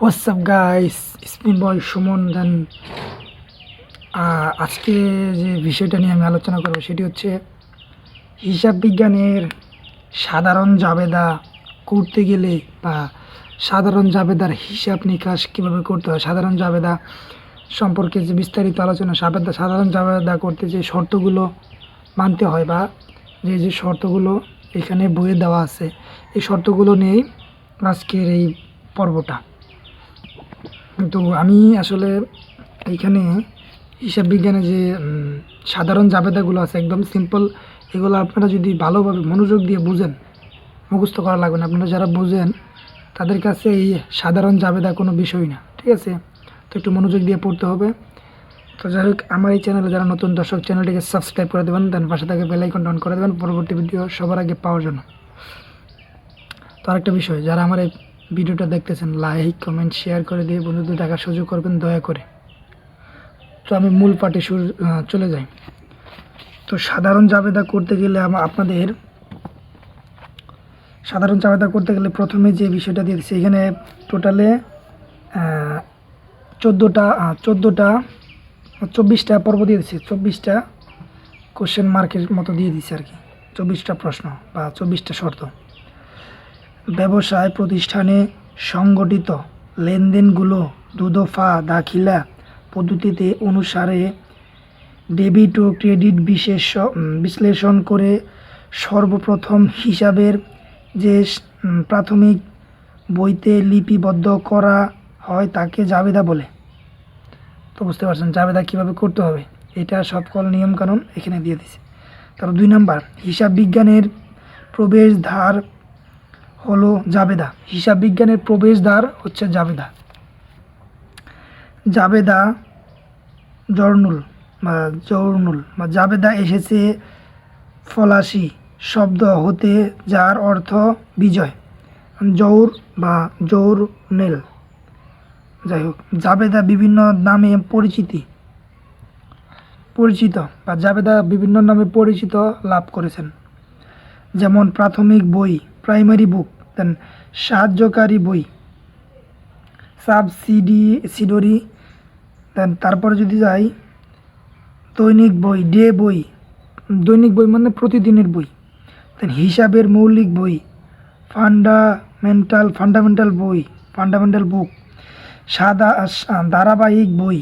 WhatsApp guys spin boy Suman দেন আজকে যে বিষয়টা নিয়ে আমি আলোচনা করব সেটি হচ্ছে হিসাব বিজ্ঞানের সাধারণ জাবেদা করতে গেলে বা সাধারণ জাবেদার হিসাব নিকাশ কীভাবে করতে হয়, সাধারণ জাবেদা সম্পর্কে যে বিস্তারিত আলোচনা, সাবেদা, সাধারণ জাবেদা করতে যে শর্তগুলো মানতে হয় বা যে যে শর্তগুলো এখানে বইয়ে দেওয়া আছে, এই শর্তগুলো নিয়েই আজকের এই পর্বটা। তো আমি আসলে এইখানে হিসাব বিজ্ঞানে যে সাধারণ জাবেদাগুলো আছে, একদম সিম্পল এগুলো আপনারা যদি ভালোভাবে মনোযোগ দিয়ে বুঝেন, মুখস্থ করা লাগবে না। আপনারা যারা বুঝেন, তাদের কাছে এই সাধারণ জাবেদা কোনো বিষয় না, ঠিক আছে? তো একটু মনোযোগ দিয়ে পড়তে হবে। তো যাই হোক, আমার এই চ্যানেলে যারা নতুন দর্শক, চ্যানেলটিকে সাবস্ক্রাইব করে দেবেন দেন পাশে থেকে বেল আইকন অন করে দেবেন। পরবর্তী ভিডিও সবার আগে পাওয়ার জন্য। তো আরেকটা বিষয়, যারা আমার এই ভিডিওটা দেখতেছেন লাইক কমেন্ট শেয়ার করে দিয়ে বন্ধুদের দেখার সুযোগ করবেন, দয়া করে। তো আমি মূল পার্টি শুরু চলে যাই। তো সাধারণ জাবেদা করতে গেলে আপনাদের সাধারণ জাবেদা করতে গেলে প্রথমে যে বিষয়টা দিয়ে দিচ্ছি, এখানে টোটালে চোদ্দোটা চোদ্দোটা, চব্বিশটা পর্ব দিয়ে দিচ্ছে, চব্বিশটা কোশ্চেন মার্কের মতো দিয়ে দিচ্ছে আর কি, চব্বিশটা প্রশ্ন বা চব্বিশটা শর্ত। ব্যবসায় প্রতিষ্ঠানে সংগঠিত লেনদেনগুলো দুদফা দাখিলা পদ্ধতিতে অনুসারে ডেবিট ও ক্রেডিট বিশেষ বিশ্লেষণ করে সর্বপ্রথম হিসাবের যে প্রাথমিক বইতে লিপিবদ্ধ করা হয় তাকে জাবেদা বলে। তো বুঝতে পারছেন, জাবেদা কীভাবে করতে হবে? এটা সকল নিয়মকানুন এখানে দিয়ে দিছে। তারপর দুই নাম্বার, হিসাব বিজ্ঞানের প্রবেশদ্বার হলো জাবেদা। হিসাব বিজ্ঞানের প্রবেশদ্বার হচ্ছে জাবেদা। জাবেদা জর্নুল, বা জর্নুল, বা জাবেদা এসেছে ফলাসি শব্দ হতে যার অর্থ বিজয়, জৌর বা জৌর নেল যাই হোক, জাবেদা বিভিন্ন নামে পরিচিতি, পরিচিত, বা জাবেদা বিভিন্ন নামে পরিচিত লাভ করেছেন। যেমন প্রাথমিক বই প্রাইমারি বুক দেন সাহায্যকারী বই সাবসিডি সিডরি দেন তারপরে যদি যাই, দৈনিক বই, ডে বই, দৈনিক বই মানে প্রতিদিনের বই দেন হিসাবের মৌলিক বই ফান্ডামেন্টাল ফান্ডামেন্টাল বই ফান্ডামেন্টাল বুক সাদা, ধারাবাহিক বই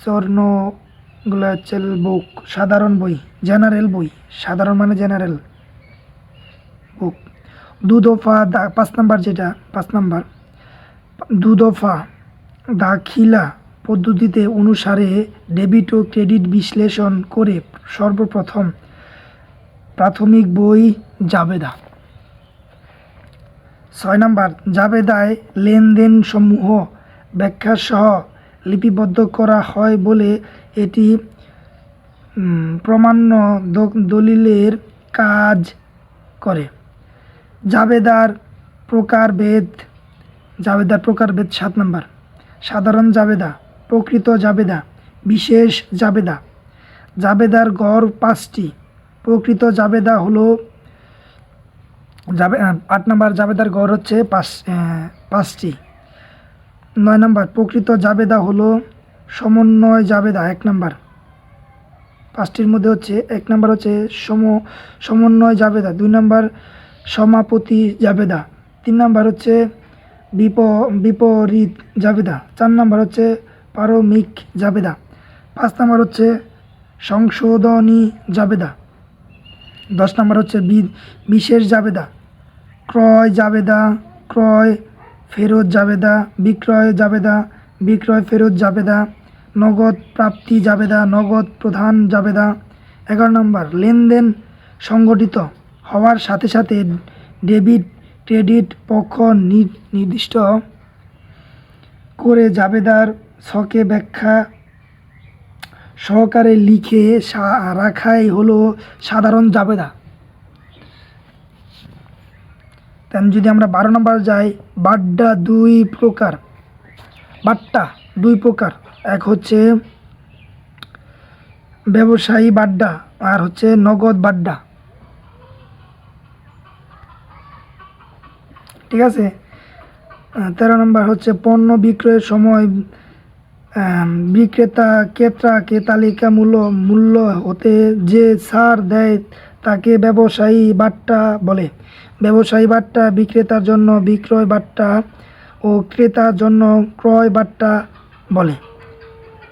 স্বর্ণগুলাচল বুক সাধারণ বই জেনারেল বই, সাধারণ মানে জেনারেল দু দফা পাঁচ নাম্বার যেটা, পাঁচ নাম্বার। দু দফা দাখিলা পদ্ধতিতে অনুসারে ডেবিট ও ক্রেডিট বিশ্লেষণ করে সর্বপ্রথম প্রাথমিক বই জাবেদা। ছয় নাম্বার, জাবেদায় লেনদেন সমূহ ব্যাখ্যা সহ লিপিবদ্ধ করা হয় বলে এটি প্রমাণ্য দলিলের কাজ করে। জাবেদার প্রকারভেদ জাবেদার প্রকারভেদ সাত নাম্বার। সাধারণ জাবেদা, প্রকৃত জাবেদা, বিশেষ জাবেদা। জাবেদার গড় পাঁচটি। প্রকৃত জাবেদা হলো যাবে আট নাম্বার জাবেদার গড় হচ্ছে পাঁচ পাঁচটি। নয় নাম্বার, প্রকৃত জাবেদা হলো সমন্বয় জাবেদা, এক নাম্বার। পাঁচটির মধ্যে হচ্ছে, এক নাম্বার হচ্ছে সম সমন্বয় জাবেদা। দুই নাম্বার সমাপতি জাবেদা। তিন নাম্বার হচ্ছে বিপ, বিপরীত জাবেদা। চার নাম্বার হচ্ছে পারমিক জাবেদা। পাঁচ নাম্বার হচ্ছে সংশোধনী জাবেদা। দশ নম্বর হচ্ছে বিশেষ জাবেদা। ক্রয় জাবেদা, ক্রয় ফেরত জাবেদা, বিক্রয় জাবেদা, বিক্রয় ফেরত জাবেদা, নগদ প্রাপ্তি জাবেদা, নগদ প্রধান জাবেদা। এগারো নম্বর, লেনদেন সংগঠিত। হওয়ার সাথে সাথে ডেবিট ক্রেডিট পক্ষ নির্দিষ্ট করে জাবেদার ছকে ব্যাখ্যা সহকারে লিখে রাখাই হলো সাধারণ জাবেদা। তেন যদি আমরা বারো নম্বর যাই, বাড্ডা দুই প্রকার। বাট্টা দুই প্রকার। এক হচ্ছে ব্যবসায়ী বাড্ডা, আর হচ্ছে নগদ বাড্ডা। ঠিক আছে? তেরো নম্বর হচ্ছে পণ্য বিক্রয়ের সময় বিক্রেতা ক্রেতাকে তালিকা মূল্য মূল্য হতে যে ছাড় দেয় তাকে ব্যবসায়ী বাট্টা বলে। ব্যবসায়ী বাট্টা বিক্রেতার জন্য বিক্রয় বাট্টা ও ক্রেতার জন্য ক্রয় বাট্টা বলে।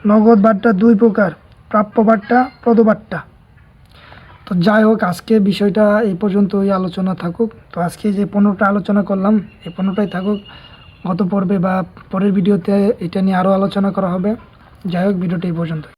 নগদ বাট্টা দুই প্রকার, প্রাপ্য বাট্টা, প্রদবাট্টা। তো যাই হোক, আজকে বিষয়টা এই পর্যন্ত ওই আলোচনা থাকুক। তো আজকে যে পনেরোটা আলোচনা করলাম, এই পনেরোটাই থাকুক। গত পর্বে বা পরের ভিডিওতে এটা নিয়ে আরও আলোচনা করা হবে। যাই হোক, ভিডিওটা এই পর্যন্ত